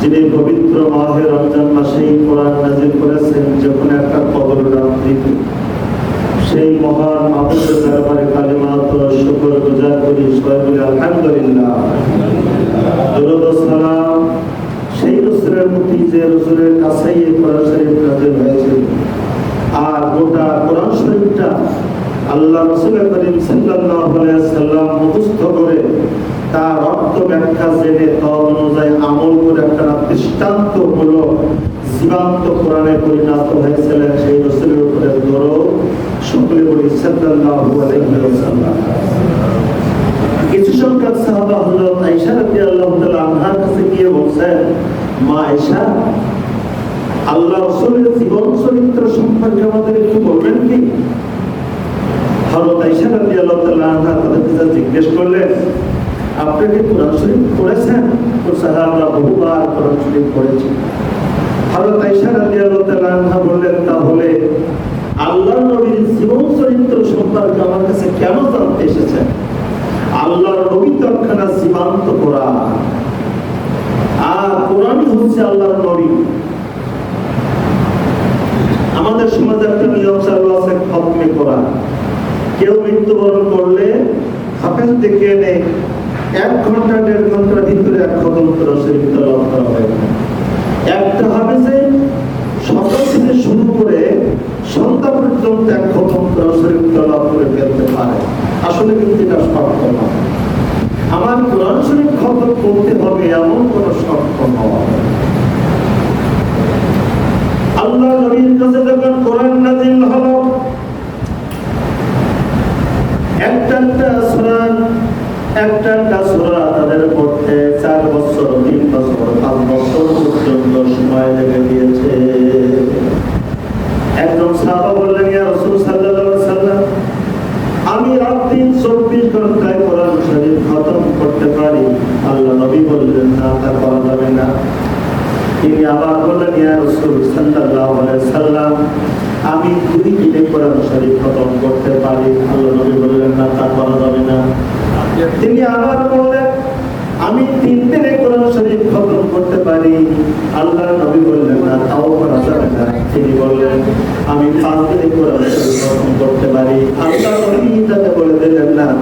যিনি পবিত্র মাহে রমজান মাসে কোরআন করেছেন, যখন একটা কবর সেই মহান মাহবুবের দরবারে কালিমাত শুকর গুজার করি, সবাই বলি, আলহামদুলিল্লাহ। সেই রসুলের প্রতি যে রসুলের কাছেই কোরআন শরীফ নাযিল হয়েছিল। আর গোটা কোরআন শরীফটা আল্লাহ রসুল করিম সাল্লাম মুখস্থ করে তার অর্থ ব্যাখ্যা জেনে তদ অনুযায়ী আমল করে একটা দৃষ্টান্ত হলো জীবান্ত কোরআনে পরিণত হয়েছিলেন সেই রসুলের উপরে ধরো সকলে বলি ওয়াসাল্লাম কিছু সংখ্যক সাহাবা হলো আয়েশা রাদিয়াল্লাহু তাআলা আনহার কাছে গিয়ে বলছেন, মা আয়েশা, আল্লাহ রসুলের জীবন চরিত্র সম্পর্কে আমাদের একটু বলবেন কি? কাছে জিজ্ঞেস করলেন আপনি কি কোরআন শরীফ পড়েছেন? তো সাহাবা বহুবার কোরআন শরীফ পড়েছি হযরত আয়েশা রাদিয়াল্লাহু তাআলা আনহা বললেন, তাহলে আল্লাহর নবীর জীবন চরিত্র সম্পর্কে আমার কাছে কেন জানতে এসেছেন? আল্লাহর নবী তো একখানা জীবান্ত কোরআন। আর কোরআনই হচ্ছে আল্লাহর নবী। আমাদের সমাজে একটা নিয়ম চালু আছে, খতমে কোরআন। কেউ মৃত্যুবরণ করলে হাফেজ ডেকে এনে এক ঘণ্টা, দেড় ঘণ্টার ভিতরে এক শরীফ করা হয় একটা হাফেজে সকাল থেকে শুরু করে সন্ধ্যা পর্যন্ত এক করে ফেলতে পারে। আসলে কিন্তু এটা শর্ত না। আমার কোরআন শরীফ খতম করতে হবে এমন কোনো শর্ত আল্লাহ নবীর কাছে যখন কোরআন নাজিল হলো একটা সূরা একটা সূরা তাদের পড়তে চার বছর, তিন বছর, পাঁচ বছর পর্যন্ত সময় লেগে গিয়েছে। একজন সাহাবা বললেন, ইয়া রাসূল সাল্লাল্লাহু আলাইহি আমি রাত দিন ঘন্টায় কোরআন শরীফ খতম করতে পারি। আল্লাহ নবী বললেন, না, তা করা যাবে না। তিনি আবার বললেন, ইয়া রাসূল সাল্লাল্লাহু আলাইহি সাল্লাম, আমি দুই দিনে কোরআন শরীফ খতম করতে পারি। আল্লাহ নবী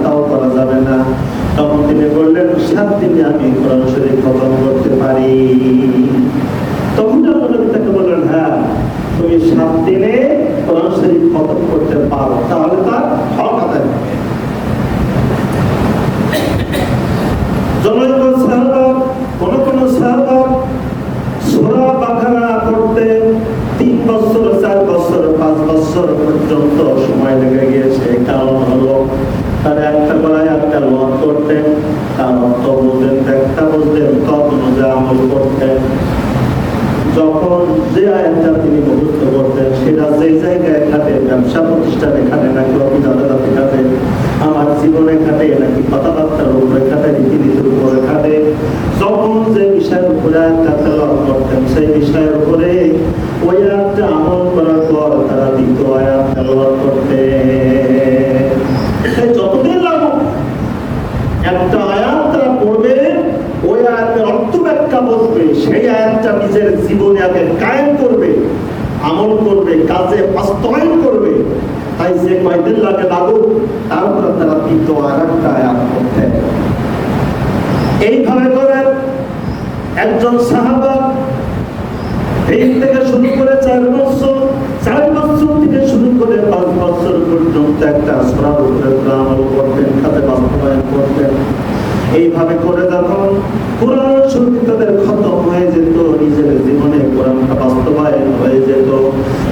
তাও করা যাবে না। তখন তিনি বললেন, সাত দিনে আমি কোরআন শরীফ খতম করতে পারি তখন আল্লাহ নবী তাকে বললেন হ্যাঁ তুমি সাত দিনে কোরআন শরীফ খতম করতে পারো তাহলে তার হক আদায় হবে। জনৈক সাহাবা কোন কোন সাহাবা সূরা বাকারা পড়তে তিন বছর চার বছর পাঁচ বছর পর্যন্ত সময় লেগে গিয়েছে কারণ হলো তার একটা গলায় একটা লোক করতেন তার অর্থ বুঝতেন একটা বুঝতেন তত অনুযায়ী আমল করতেন যখন যে আয়াতটা তিনি মুখস্থ করতেন সেটা যে জায়গায় খাটে, ব্যবসা প্রতিষ্ঠানে খাটে, নাকি অভিজাতাতে খাটে, আমার জীবনে খাটে, নাকি কথাবার্তার উপরে খাটে, রীতিনীতির উপরে খাটে, যখন যে বিষয়ের উপরে আয়াতটা করতেন, সেই বিষয়ের উপরে ওই আয়াতটা আমল করার পর তারা দ্বিতীয় আয়াত তেলাওয়াত করতে যতদিন লাগুক, একটা আয়াত তারা পড়বে, ওই আয়াতের অর্থ ব্যাখ্যা বসবে, সেই আয়াতটা নিজের জীবনে আগে কায়েম আমল করবে, কাজে বাস্তবায়ন করবে। তাই যে কয়দিন লাগে লাগুক তারপরে তারা দ্বিতীয় আর একটা আয়াত করতে। এইভাবে করে একজন সাহাবা তিন থেকে শুরু করে চার বছর চার বছর থেকে শুরু করে পাঁচ বছর পর্যন্ত একটা আমল করতেন খাতে বাস্তবায়ন করতেন। এইভাবে করে যখন কোরআন শক্তি তাদের খতম হয়ে যেত নিজের জীবনে কোরআনটা বাস্তবায়ন হয়ে যেত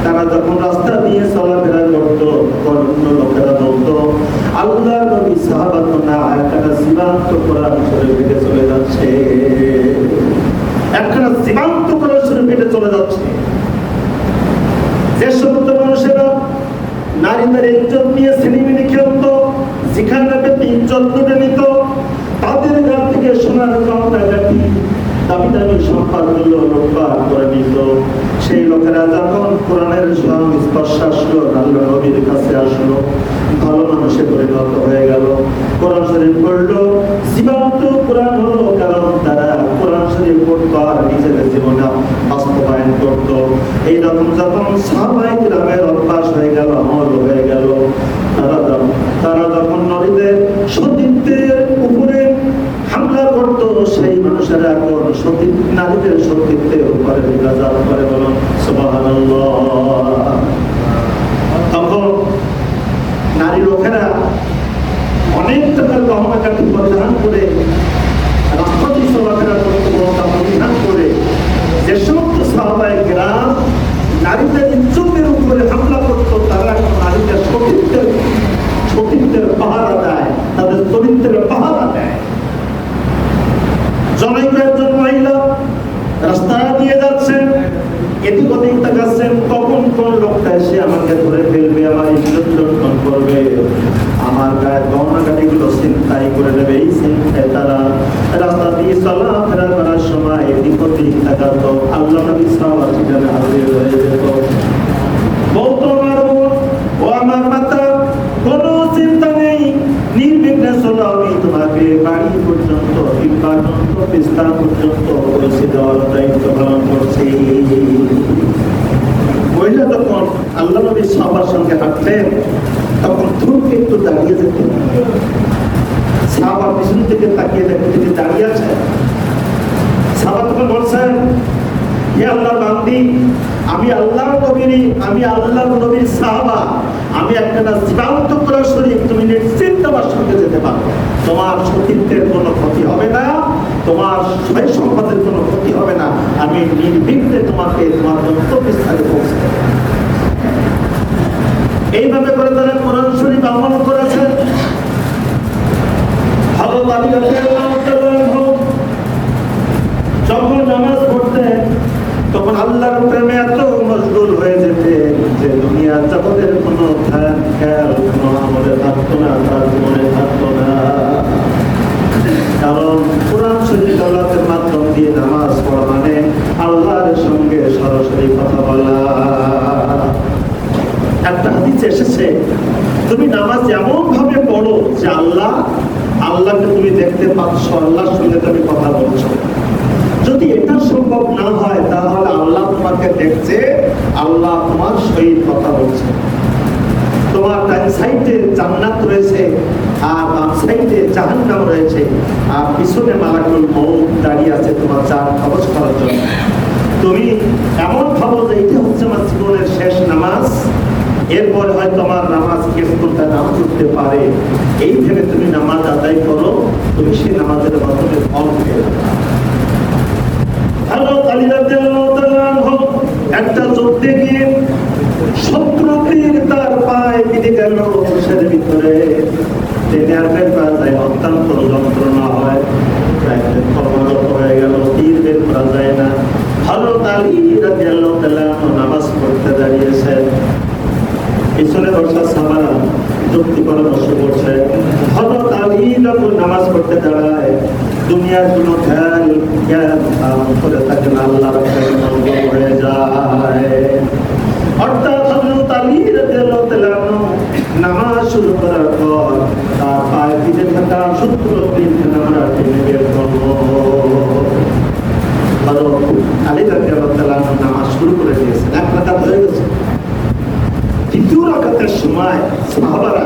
তারা যখন রাস্তা দিয়ে চলাফেরা করত, তখন অন্য লোকেরা বলতো আল্লাহ নবী সাহাবাত না সীমান্ত কোরআন শরীফ থেকে চলে যাচ্ছে। একখানা সীমান্ত কোরআন শরীফ হেঁটে চলে যাচ্ছে। যে সমস্ত মানুষেরা নারীদের ইজ্জত নিয়ে ছেলেমেয়ে খেলত যেখানে ইজ্জত লুটে নিত, তাদের গা থেকে সোনার গহনাগাটি দাবিদারের সম্পাদগুলো লোকবার করে নিত সেই লোকেরা যখন কোরআনের স্বয়ং স্পর্শ আসলো আল্লাহ নবীর কাছে আসলো। ভালো মানুষে পরিণত হয়ে গেল। কোরআন শরীফ পড়ল। জীবন্ত কোরআন হলো কারণ তারা কোরআন শরীফ পড়তো আর নিজেদের জীবনে বাস্তবায়ন করত। এইরকম যখন সাহাবাহিক রামের অভ্যাস হয়ে গেল, আমল হয়ে গেল, তারা তারা যখন নবীদের সতীত্বের সতী নারীদের সতীত্বের উপরে করে বলুন তখন নারী লোকেরা অনেক গহনা পরিধান করে, রাষ্ট্রপতি ক্ষমতা পরিধান করে যে সমস্ত সাহবায় গ্রাম নারীদের ইজ্জতের উপরে হামলা করতো, তারা নারীদের সতীত্বের সতীত্বের পাহারা দেয় তাদের চরিত্রের পাহারা দেয় জমাই কয়েকজন মহিলা রাস্তা দিয়ে যাচ্ছেন এদিক ওদিক তাকাচ্ছেন কখন কোন লোকটা এসে আমাকে ধরে ফেলবে আমার ইজ্জত লক্ষণ করবে আমার গায়ে গহনা কাটিগুলো চিন্তাই করে নেবে এই চিন্তায় তারা। রাস্তা দিয়ে চলাফেরা করার সময় এদিক ওদিক তাকাতো আল্লাহ নবী সাহাবা সেখানে হাজির হয়ে যেত। তখন আল্লাহ সবার সঙ্গে হাঁটলেন। তখন ধূপকে একটু দাঁড়িয়ে যেতেন পিছন থেকে তাকিয়ে দাঁড়িয়ে তখন বলছেন, হে বান্দি, আমি আমি নবীর সাহাবা। আমি একটা শরীর, তুমি আমার সঙ্গে যেতে পারো। তোমার সতীত্বের কোনো ক্ষতি হবে না, তোমার সয় সম্পদের কোনো ক্ষতি হবে না। আমি নির্বিঘ্নে তোমাকে, তোমার গন্তব্যস্থানে পৌঁছে দেব। এইভাবে করে তারা কোরআন শরীফ আমল করেছেন। নামাজ তখন আল্লাহর প্রেমে এত মজগুল হয়ে যেতে যে দুনিয়া জগতের কোনো ধ্যান খেয়াল কোনো আমলে থাকতো না তার মনে থাকতো না কারণ কোরআন শরীফ আল্লাহের মাধ্যম দিয়ে নামাজ পড়া মানে আল্লাহর সঙ্গে সরাসরি কথা বলা একটা হাদিসে এসেছে তুমি নামাজ এমন ভাবে পড়ো যে আল্লাহ আল্লাহকে তুমি দেখতে পাচ্ছ আল্লাহর সঙ্গে তুমি কথা বলছো যদি এটা সম্ভব না হয় তাহলে আল্লাহ তোমাকে দেখছে আল্লাহ তোমার সহিত কথা বলছে তোমার ডান সাইডে জান্নাত রয়েছে আর বাম সাইডে জাহান্নাম রয়েছে। আর পিছনে মালাকুল মৌত দাঁড়িয়ে আছে তোমার চার খবর করার জন্য। তুমি এমন ভাবো যে এটা হচ্ছে আমার জীবনের শেষ নামাজ। এরপরে হয়তো আমার নামাজ কেসটা নাম করতে পারে। এই ভেবে তুমি নামাজ আদায় করো, তুমি সেই নামাজের মাধ্যমে ফল পেয়ে হ্যালো একটা তার পায়ে বিঁধে গেল আনবেন বা যায় অত্যন্ত যন্ত্রণা হয় কর্মরত হয়ে গেল তীর বের করা যায় না। হযরত আলী তাআলা আনহু নামাজ পড়তে দাঁড়িয়েছেন পিছনে বসা সামারা যুক্তি পরামর্শ করছে হযরত আলী যখন নামাজ পড়তে দাঁড়ায়। দুনিয়ার কোন খেয়াল, জ্ঞান করে থাকে না আল্লাহর হয়ে যায় অর্থাৎ হযরত আলী রাদিয়াল্লাহু তাআলা আনহু নামাজ শুরু করার পর তার পায়ে পিঠে থাকা শত্রু বৃদ্ধ আমরা টেনে বের করব হযরত আলী রাদিয়াল্লাহু তাআলা আনহু নামাজ শুরু করে দিয়েছেন এক রাকাত হয়ে গেছে দ্বিতীয় সাহাবারা,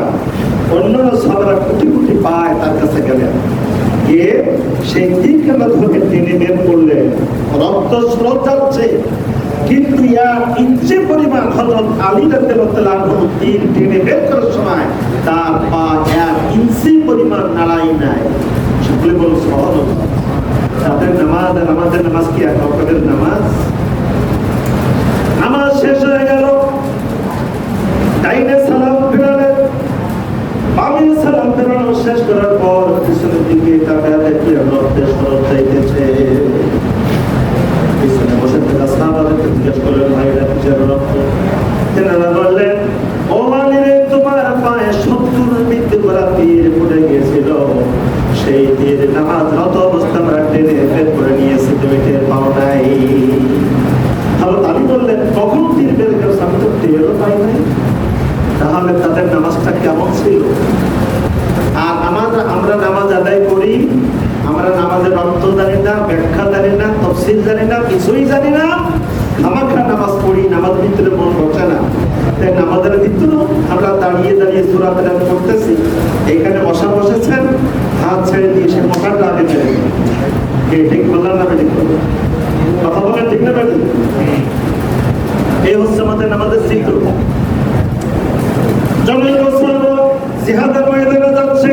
অন্যান্য সাহাবারা কোটি কোটি পায় তার কাছে গেলেন সেই টেনে বের করলেন। রক্ত স্রোত যাচ্ছে। কিন্তু ইয়ার ইচ্ছে পরিমাণ হজরত আলী রাদিয়াল্লাহু তীর টেনে বের করার সময় তার পা এক ইঞ্চি পরিমাণ নাড়াই নাই। সকলে সহজ তাদের নামাজ আর আমাদের নামাজ কি এক রকমের নামাজ শেষ হয়ে গেল ডাইনে সালাম ফেরালেন বামে সালাম ফেরানো শেষ করার পর পিছনের দিকে তাকায় দেখি রক্তের সরব যাইতেছে পিছনে বসে থাকা সাহাবাদেরকে জিজ্ঞেস করলেন ভাইরা কিসের রক্ত তেনারা বললেন ও মালিরে তোমার পায়ে শত্রুর মৃত্যু করা তীর পড়ে গিয়েছিল সেই তীর নামাজ রত অবস্থা আমরা টেনে বের করে নিয়েছি তুমি টের পাও নাই তাহলে আমি বললেন কখন তীর বের করেছে আমি তো টেরও পাই নাই তাহলে তাদের নামাজটা কেমন ছিল আর নামাজ আমরা নামাজ আদায় করি আমরা নামাজের অর্থ জানি না ব্যাখ্যা না, তফসিল জানি না, কিছুই জানি না। আমাকে নামাজ পড়ি, নামাজ ভিতরে মন বসে না। তাই নামাজের ভিতরেও আমরা দাঁড়িয়ে দাঁড়িয়ে সুরা বেরান করতেছি। এখানে বসা বসেছেন, হাত ছেড়ে দিয়ে সে মশাটা আগে ছেড়ে কে ঠিক বললাম না ঠিক কথা বলেন ঠিক না বেঠিক? এই হচ্ছে আমাদের নামাজের চিত্র। জমিল জিহাদের ময়দানে যাচ্ছে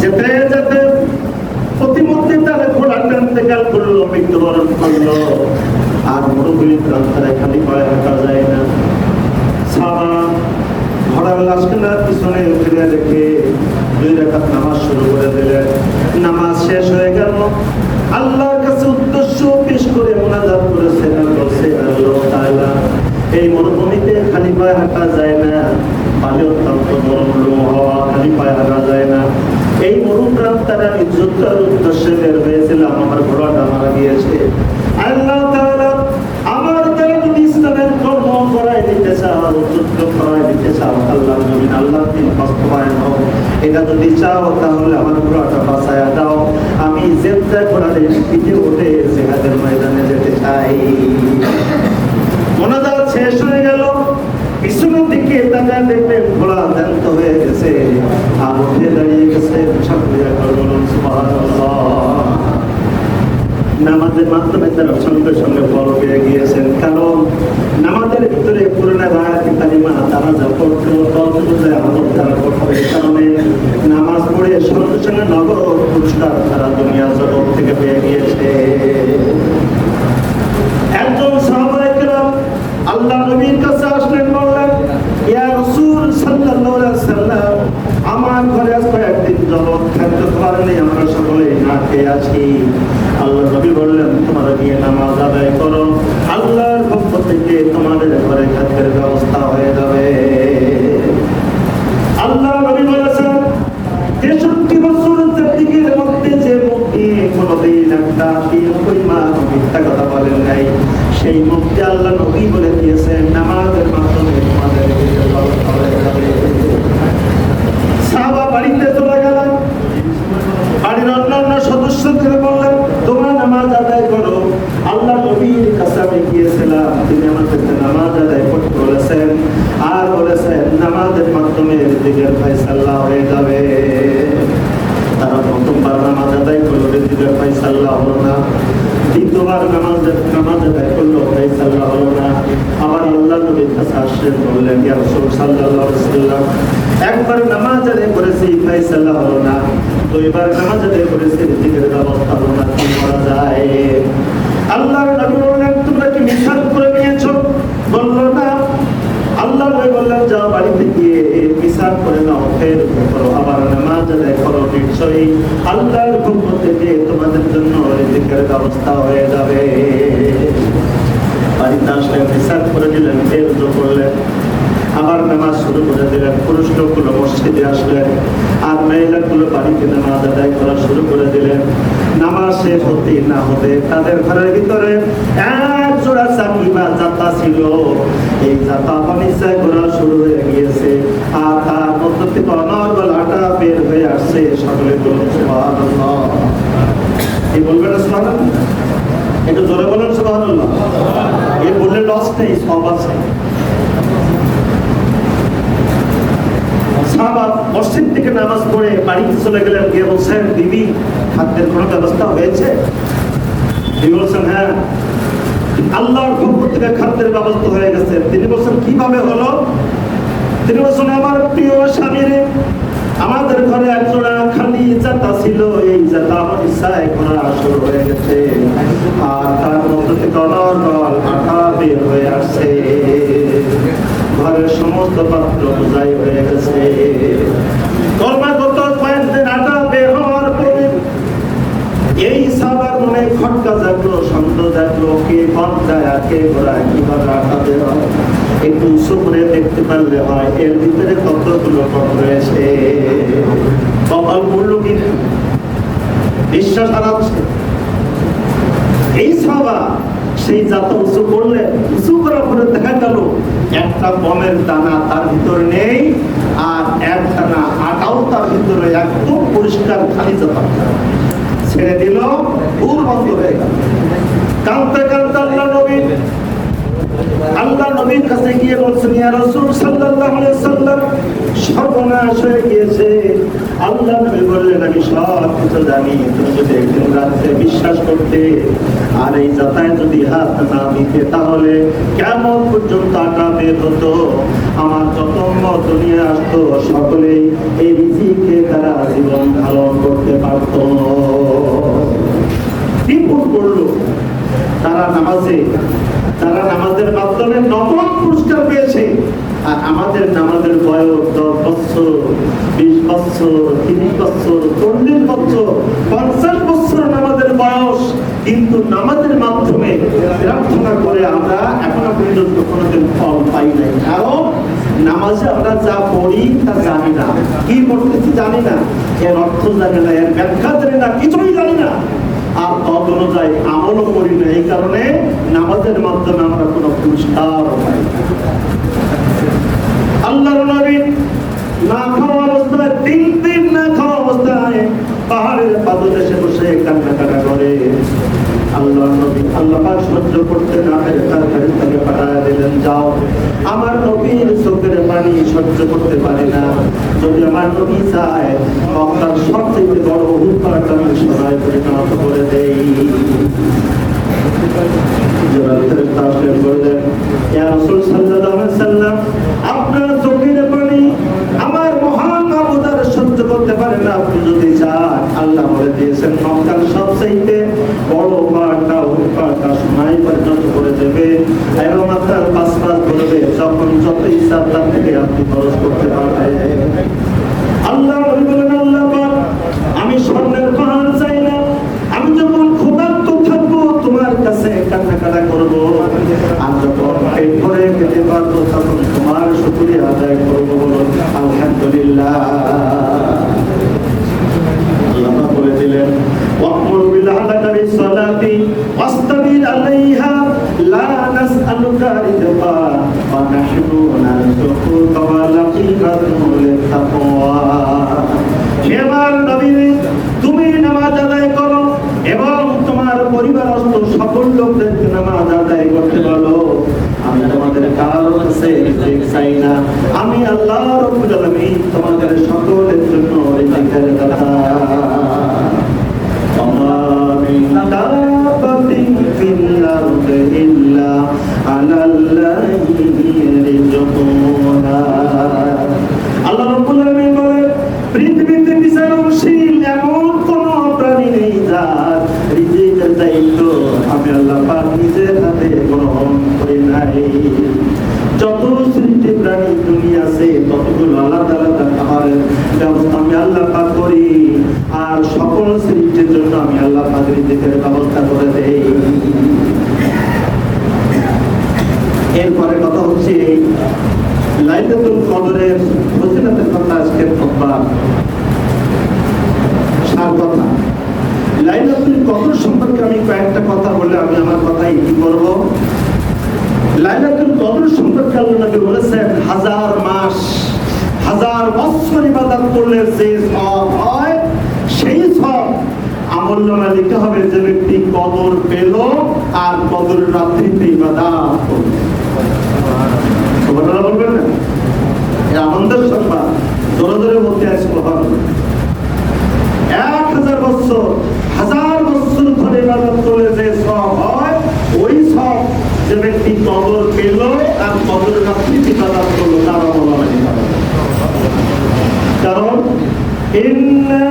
যেতে যেতে প্রতিমধ্যে তারা ঘোড়া টানতে করল মৃত্যুবরণ করল। আর মরুভূমির রাস্তায় খালি পায়ে হাঁটা যায় না। সাবা ঘোড়ার লাশখানা পিছনে ফিরে রেখে দুই নামাজ শুরু করে দিলেন। নামাজ শেষ হয়ে গেল। আল্লাহর কাছে উদ্দেশ্য পেশ করে মোনাজাত করেছেন আর বলছে আল্লাহ তাআলা এই মরুভূমিতে খালি পায়ে হাঁটা যায় না পানি অত্যন্ত গরম লু হওয়া খালি পায়ে হাঁটা যায় না এই মরুপ্রান্ত তারা আমি যুদ্ধের উদ্দেশ্যে বের হয়েছিলাম, আমার ঘোড়াটা মারা গিয়েছে। আল্লাহ আমার দ্বারা তুমি ইসলামের কর্ম করাই দিতে চাও, যুদ্ধ করাই দিতে চাও আল্লাহ নবীন আল্লাহ দিন বাস্তবায়ন হোক। এটা যদি চাও, তাহলে আমার ঘোড়াটা বাঁচায়া দাও। আমি জেদ্দা ঘোড়াতে পিঠে উঠে জেহাদের ময়দানে যেতে চাই। মোনাজাত শেষ হয়ে গেল। পিছনের দিকে তাকায় দেখবেন ঘোড়া জ্যান্ত হয়ে গেছে। আর উঠে দাঁড়িয়ে গেছে ছাত্রীরা বলুন সুবহানাল্লাহ নামাজের মাধ্যমে তারা সঙ্গে সঙ্গে ফল পেয়ে গিয়েছেন। কারণ নামাজের ভিতরে পুরোনো রায়াতি কালিমা তারা যা আমল তারা করতো। কারণে নামাজ পড়ে সঙ্গে সঙ্গে নগদ পুরস্কার তারা দুনিয়া জগৎ থেকে পেয়ে গিয়েছে। আমার ঘরে আজ কয়েকদিন যাবত খাদ্য খাবার নেই আমরা সকলে না খেয়ে আছি। গিয়ে নামাজ আদায় করো। আল্লাহর পক্ষ থেকে তোমাদের ঘরে খাদ্যের ব্যবস্থা হয়ে যাবে। আল্লাহ বলেছেন, তেষট্টি বছর মধ্যে যে মুক্তি একটা মিথ্যা কথা বলেন নাই। সেই মুক্তি আল্লাহ নবী বলে দিয়েছেন, নামাজের মাধ্যমে তোমাদের বাড়িতে চলে বাড়ির অন্যান্য সদস্যদের বললেন তোমরা নামাজ আদায় করো আল্লাহ নবীর কাছে আমি গিয়েছিলাম তিনি আমাদেরকে নামাজ আদায় করতে বলেছেন আর নামাজের মাধ্যমে রিজিকের ফয়সাল্লা হয়ে যাবে। তারা প্রথমবার নামাজ আদায় করল রিজিকের ফয়সাল্লা হলো না। দ্বিতীয়বার নামাজ নামাজ আদায় করল, ফয়সাল্লা হলো না। আবার আল্লাহ নবীর কাছে আসলেন বললেন ইয়া রাসূল সাল্লাল্লাহু আলাইহি ওয়াসাল্লাম। একবার নামাজ আদায় করেছি, ফয়সাল্লা হলো না। দুইবার নামাজ আদায় করেছি রিজিকের ব্যবস্থা হলো না, কি করা যায়? আল্লাহর নবী বললেন, তোমরা কি মিশাল করে নিয়েছো? বলল, না। আল্লাহ বললেন, যাও মিশাল করে নাও ফের করো, আবার নামাজ আদায় করো, নিশ্চয়ই আল্লাহর পক্ষ থেকে তোমাদের জন্য রিজিকের ব্যবস্থা হয়ে যাবে। মিশাল করে দিলেন ফের করলেন। আবার নামাজ শুরু করে দিলেন পুরুষ লোকগুলো মসজিদে আসলেন, আর মহিলাগুলো বাড়িতে নামাজ আদায় করা শুরু করে দিলেন। নামাজ শেষ হতে না হতে তাদের ঘরের ভিতরে এক জোড়া চাকরি বা ছিল। এই যাত্রা পানিসায় করা শুরু হয়ে থেকে অনর্গল আটা বের হয়ে আসছে সকলে এই বলবেন না একটু জোরে বলেন, সুবহানাল্লাহ। এই বললে লস নেই, সব আছে। মসজিদ থেকে নামাজ পড়ে বাড়িতে চলে গেলেন, গিয়ে বলছেন দিদি খাদ্যের কোনো ব্যবস্থা হয়েছে? তিনি বলছেন হ্যাঁ। আল্লাহর পক্ষ থেকে খাদ্যের ব্যবস্থা হয়ে গেছে। তিনি বলছেন, কীভাবে হলো? তিনি বলছেন আমার প্রিয় স্বামীর। আমাদের ঘরে একজোড়া খালি জাতা ছিল, এই জাতা আমার ইচ্ছায় করা শুরু হয়ে গেছে। আর তার মধ্যে থেকে অনর্গল আঠা বের হয়ে আসছে। ঘরের সমস্ত পাত্র বোঝাই হয়ে গেছে। কর্মাগত কয়েকদিন আটা বের হওয়ার পরে এই সাবার মনে খটকা জাগলো, সন্দেহ জাগলো, কে কম যায় কে ঘোড়ায় কীভাবে আটা বের হয়? একটু উঁচু দেখতে পারলে হয়। এর ভিতরে কতগুলো কম রয়েছে। কপাল মূল্য কিন্তু বিশ্বাস হারাচ্ছে এই সভা সেই জাত উঁচু করলে, উঁচু করার পরে দেখা গেল, একটা বমের দানা তার ভিতরে নেই আর এক দানা আটাও তার ভিতরে একদম পরিষ্কার খালি জাতা। ছেড়ে দিল ভুল বন্ধ হয়ে গেল। কাঁদতে কাঁদতে আল্লাহ নবী আল্লাহ নবীর কাছে গিয়ে বলছেন, ইয়া রাসূল সাল্লাল্লাহু আলাইহি সাল্লাম সর্বনাশ হয়ে গিয়েছে। আল্লাহ নবী বললেন, আমি সব কিছু জানি। তুমি যদি একদিন রাত্রে বিশ্বাস করতে আর এই যাতায় যদি হাত না দিতে, তাহলে কেমন পর্যন্ত আটা বের হতো? আমার যত দুনিয়া আসতো, সকলেই এই রিজিকে তারা জীবন ধারণ করতে পারত। বিপুল করল তারা নামাজে তারা নামাজের মাধ্যমে নবম পুরস্কার পেয়েছে। আর আমাদের নামাজের বয়স দশ বছর, বিশ বছর, তিরিশ বছর, চল্লিশ বছর, পঞ্চাশ বছর নামাজের বয়স। কিন্তু নামাজের মাধ্যমে প্রার্থনা করে আমরা এখনও পর্যন্ত কোনোদিন ফল পাই নাই। কারণ নামাজে আমরা যা পড়ি তা জানি না। কি পড়তেছি জানি না। এর অর্থ জানি না, এর ব্যাখ্যা জানি না, কিছুই জানি না। আর তদ অনুযায়ী আমলও করি না এই কারণে নামাজের মাধ্যমে আমরা কোনো পুরস্কার পাই। আল্লাহর নবী না খাওয়া অবস্থায়, তিন দিন না খাওয়া অবস্থায় পাহাড়ের পাদদেশে বসে কান্নাকাটা করে আল্লাহ নবী আল্লাহ সহ্য করতে না পেরে তার ফেরেশতাকে পাঠায় দিলেন যাও আমার নবীর চোখের পানি সহ্য করতে পারে না যদি আমার নবী চায় মক্কার সবচেয়ে বড় উহুদ আমি সরাই পরিণত করে দেই আপনার চোখের পানি আমার মহান মাবুদার সহ্য করতে পারে না, আপনি যদি চান। আল্লাহ বলে দিয়েছেন। মক্কার সবচাইতে বড় পাহাড়টা ওই পাহাড়টা পর্যন্ত করে দেবে। এবং আপনার পাঁচ পাঁচ করবে যখন যত ইচ্ছা তার থেকে আপনি খরচ করতে পারবেন। আল্লাহ বলেন, আল্লাহ আমি স্বর্ণের পাহাড় চাই না। আমি যখন ক্ষুধার্ত থাকব, তোমার কাছে কান্নাকাটা করব। আর যখন খেতে পারব, তখন তোমার শুক্রিয়া আদায় করব বলুন, আলহামদুলিল্লাহ। আল্লাহ বলে দিলেন ওয়াকমুর বিল বিসসালাতি ওয়াস্তাবির আলাইহা, লা নাসআলুকা রিজকা ওয়া নাহনু নারযুকুকা ওয়া লাকিবাতুল তাকওয়া হে আমার নবী, তুমি নামাজ আদায় করো এবং তোমার পরিবারস্থ সকল লোকদেরকে নামাজ আদায় করতে বলো। আমি তোমাদের কারোর কাছে চাই না। আমি আল্লাহ রব্বুল আলামিন তোমাদের সকলের জন্য রিজিকের কথা রিজিকের ব্যবস্থা করে দেই। এরপরে কথা হচ্ছে লাইলাতুল কদরের ফজিলতের কথা সার কথা। লাইলাতুল কদর সম্পর্কে আমি কয়েকটা কথা বলে আমি আমার কথাই কি করব লাইলাতুল কদর সম্পর্কে আল্লাহ নবী বলেছেন, হাজার মাস, হাজার বছর ইবাদত করলে যে সব আমল লিখতে হবে যে ব্যক্তি কদর পেল আর কদর রাত্রিতে বলবেন না? সম্মান জোরে জোরে বলতে আসি এক হাজার বছর হাজার বছর ধরে ইবাদত যে সব হয়, ওই সব যে ব্যক্তি পেল রাত্রিতে কারণ? ইন্না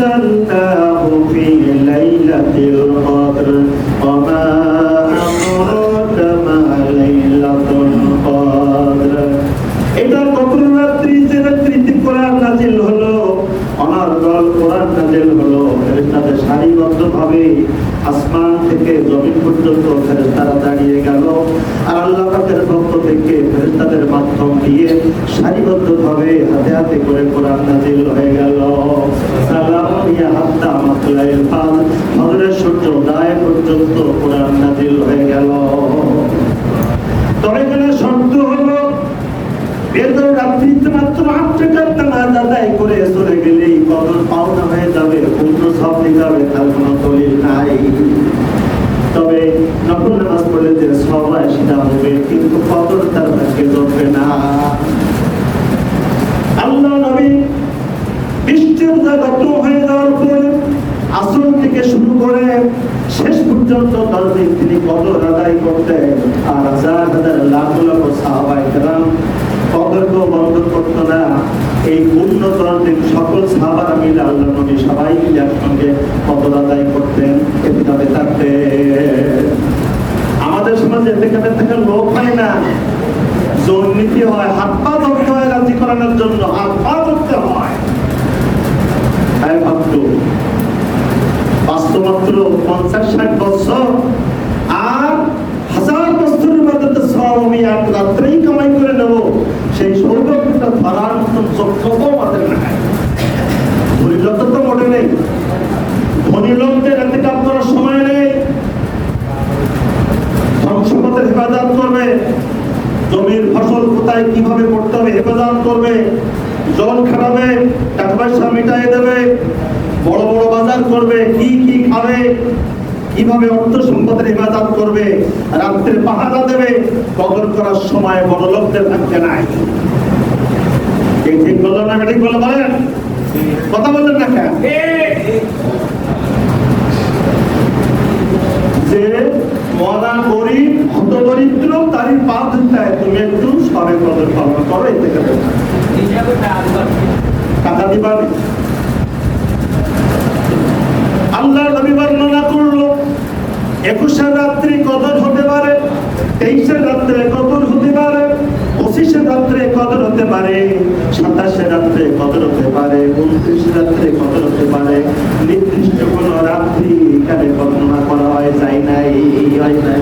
أنزلناه في ليلة القدر وما أدراك ما ليلة القدر এটা কখন রাত্রি যে রাত্রিতে কোরআন নাজিল হলো অনার্গল কোরআন নাজিল হলো ফেরেশতাদের সারিবদ্ধ ভাবে আসমান থেকে জমিন পর্যন্ত ফেরেশতারা দাঁড়িয়ে গেল। আর আল্লাহ পাকের পক্ষ থেকে ফেরেশতাদের মাধ্যম দিয়ে সারিবদ্ধ ভাবে হাতে হাতে করে কোরআন নাজিল হয়ে গেল। সূর্য উদয় পর্যন্ত কোরআন নাজিল হয়ে গেল। তবে এখানে শব্দ বেদর রাত্রিতে মাত্র আট টাকার নামাজ করে চলে গেলেই কবর পাওনা হয়ে যাবে, পূর্ণ সব যাবে, তার কোনো দলিল নাই। তবে নকল নামাজ পড়লে যে সবাই সেটা হবে, কিন্তু কদর তার ভাগ্যে জমবে না। আল্লাহ নবী বিশ্বের জাগত হয়ে যাওয়ার পরে আসর থেকে শুরু করে শেষ পর্যন্ত দশ তিনি কত আদায় করতেন। আর হাজার হাজার লাখ লাখ সাহাবাই কদরকেও বন্ধ করতো না। এই পূর্ণ দশ সকল সাহাবারা মিলে আল্লাহ নবী সবাই মিলে একসঙ্গে কদর আদায় করতেন এতে থাকতেন আমাদের সমাজে এতে থেকে লোক হয় না। দুর্নীতি হয়, হাত পা ধরতে হয় রাজি করানোর জন্য, হাত পা ধরতে হয়। ভাবতো, বাস্তবমাত্র পঞ্চাশ ষাট বছর আর হাজার বছরের মধ্যে সব আমি এক রাত্রেই কামাই করে নেব সেই সৌভাগ্যটা ধরার মতন যোগ্যতাও আমাদের নাই ধৈর্যতা তো মোটে নেই ধনী লোকদের এতে কাজ করার সময় নেই ধ্বংসপথের হেফাজত করবে জমির ফসল কোথায় কীভাবে করতে হবে করবে জল খাটাবে টাকা পয়সা মিটাই দেবে, বড় বড় বাজার করবে, কি কি খাবে, কীভাবে অর্থ সম্পদের হেফাজত করবে, রাত্রে পাহারা দেবে কদর করার সময় বড় লোকদের থাকতে নাই। কথা বলেন না কেন যে মরা গরিব হত দরিদ্র তারই পা ধরতে তুমি একটু সবে পালন করো এতে টাকা দিবা। আল্লাহ নবী বর্ণনা করল, একুশে রাত্রি কদর হতে পারে, তেইশে রাত্রে কদর হতে পারে, পঁচিশে রাত্রে কদর হতে পারে, সাতাশে রাত্রে কদর হতে পারে, উনত্রিশ রাত্রে কদর হতে পারে। নির্দিষ্ট কোন রাত্রি এখানে বর্ণনা করা হয়, যায় নাই হয় নাই।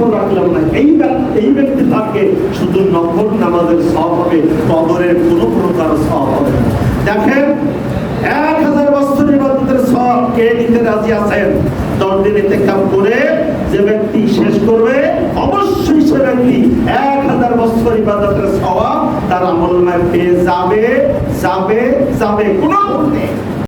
খবর রাখলাম না। এই এই ব্যক্তি থাকে শুধু নফল নামাজের সব হবে, কবরের কোনো প্রকার সব হবে দেখেন, এক হাজার বছর ইবাদতের সব কে নিতে রাজি আছেন? দশ দিন এতে করে যে ব্যক্তি শেষ করবে, অবশ্যই সে ব্যক্তি এক হাজার বছর ইবাদতের সওয়াব তার আমল পেয়ে যাবে যাবে যাবে। কোনো ভুল